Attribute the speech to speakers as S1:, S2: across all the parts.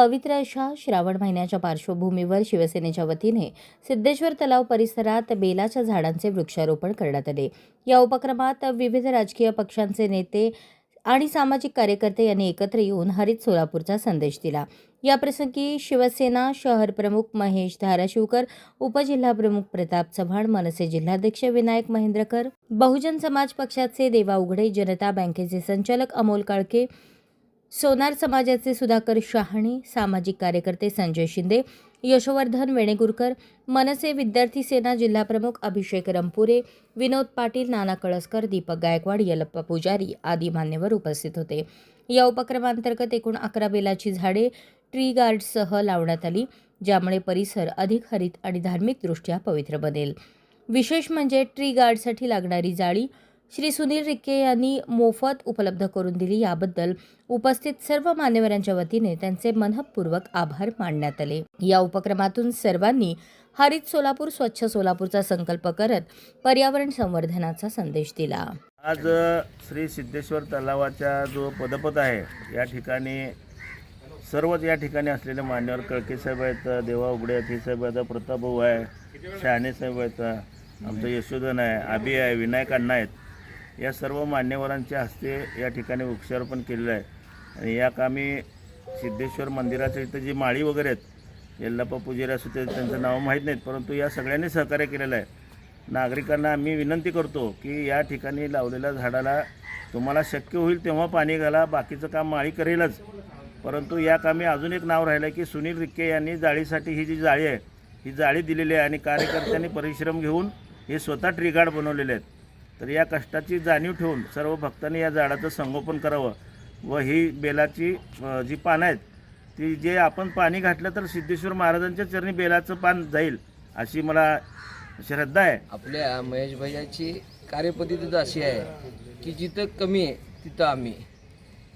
S1: पवित्र अशा श्रावण महिन्याच्या पार्श्वभूमीवर शिवसेनेच्या वतीने सिद्धेश्वर तलाव परिसरात बेलाच्या झाडांचे वृक्षारोपण करण्यात आले. या उपक्रमात विविध राजकीय पक्षांचे नेते आणि सामाजिक कार्यकर्ते यांनी एकत्र येऊन हरित सोलापूरचा संदेश दिला. याप्रसंगी शिवसेना शहर प्रमुख महेश धाराशिवकर उपजिल्हाप्रमुख प्रताप चव्हाण मनसे जिल्हाध्यक्ष विनायक महेंद्रकर बहुजन समाज पक्षाचे देवा उघडे जनता बँकेचे संचालक अमोल काळके सोनार समाजाचे सुधाकर शहाणे सामाजिक कार्यकर्ते संजय शिंदे यशोवर्धन वेणेगुरकर मनसे विद्यार्थी सेना जिल्हाप्रमुख अभिषेक रंपुरे विनोद पाटील नाना कळसकर दीपक गायकवाड यलप्पा पुजारी आदी मान्यवर उपस्थित होते. या उपक्रमांतर्गत एकूण अकरा बेलाची झाडे ट्री गार्डसह लावण्यात आली ज्यामुळे परिसर अधिक हरित आणि धार्मिकदृष्ट्या पवित्र बनेल. विशेष म्हणजे ट्री गार्डसाठी लागणारी जाळी श्री सुनील रिक्के यांनी मोफत उपलब्ध करून दिली याबद्दल उपस्थित सर्व मान्यवरांच्या वतीने त्यांचे मनपूर्वक आभार मानण्यात आले. या उपक्रमातून सर्वांनी हरित सोलापूर स्वच्छ सोलापूरचा संकल्प करत पर्यावरण संवर्धनाचा संदेश दिला.
S2: आज श्री सिद्धेश्वर तलावाचा जो पदपथ आहे या ठिकाणी सर्वच या ठिकाणी असलेले मान्यवर कळके साहेब आहेत देवा उघडे आहेत हे साहेब आहेत प्रतापभाऊ आहे शहाणे साहेब आहेत आमचं यशोधन आहे आबी आहे विनायक अण्णा आहेत. या सर्व मान्यवरांच्या हस्ते या ठिकाणी वृक्षारोपण केलेलं आहे. आणि या कामी सिद्धेश्वर मंदिराच्या इथं जी माळी वगैरे आहेत यल्लाप्पा पुजारी असू ते त्यांचं नाव माहीत नाहीत परंतु या सगळ्यांनी सहकार्य केलेलं आहे. नागरिकांना आम्ही विनंती करतो की या ठिकाणी लावलेल्या झाडाला तुम्हाला शक्य होईल तेव्हा पाणी घाला बाकीचं काम माळी करेलच. परंतु या कामी अजून एक नाव राहिलं आहे की सुनील रिक्के यांनी जाळीसाठी ही जी जाळी आहे ही जाळी दिलेली आहे आणि कार्यकर्त्यांनी परिश्रम घेऊन हे स्वतः ट्रिगार्ड बनवलेले आहेत. तर या कष्टाची जाणीव ठेवून सर्व भक्तांनी या झाडाचं संगोपन करावं व ही बेलाची जी पानं आहेत ती जे आपण पाणी घातलं तर सिद्धेश्वर महाराजांच्या चरणी बेलाचं पान जाईल अशी मला श्रद्धा आहे.
S3: आपल्या महेश भैयाची कार्यपद्धती अशी आहे की जिथं कमी आहे तिथं आम्ही.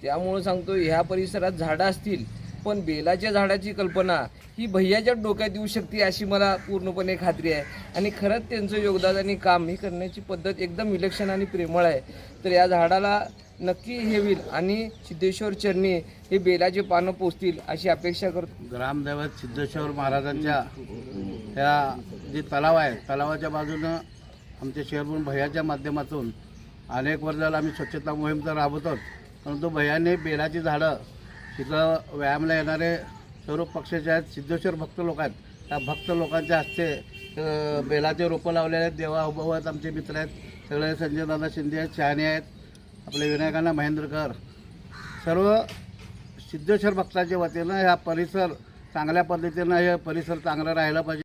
S3: त्यामुळं सांगतो ह्या परिसरात झाडं असतील पण बेलाच्या झाडाची कल्पना ही भैयाच्या डोक्यात येऊ शकते अशी मला पूर्णपणे खात्री आहे. आणि खरंच त्यांचं योगदान आणि काम ही करण्याची पद्धत एकदम विलक्षण आणि प्रेमळ आहे. तर या झाडाला नक्की हे होईल आणि सिद्धेश्वर चरणी हे बेलाचे पानं पोचतील अशी अपेक्षा करतो.
S4: ग्रामदैवत सिद्धेश्वर महाराजांच्या ह्या जे तलाव आहे तलावाच्या बाजूनं आमच्या शहरभून भैयाच्या माध्यमातून अनेक वर्षाला आम्ही स्वच्छता मोहीम तर राबवतो परंतु भैयाने बेलाची झाडं तिथं व्यायामला येणारे सर्व पक्षाचे आहेत सिद्धेश्वर भक्त लोक आहेत. त्या भक्त लोकांच्या हस्ते बेलाचे रोपं लावलेले आहेत देवा उभव आहेत आमचे मित्र आहेत. सगळे संजयदादा शिंदे आहेत शहाणे आहेत. आपले विनायकांना महेंद्रकर. सर्व सिद्धेश्वर भक्ताच्या वतीनं हा परिसर चांगल्या पद्धतीनं हे परिसर चांगला राहिला पाहिजे.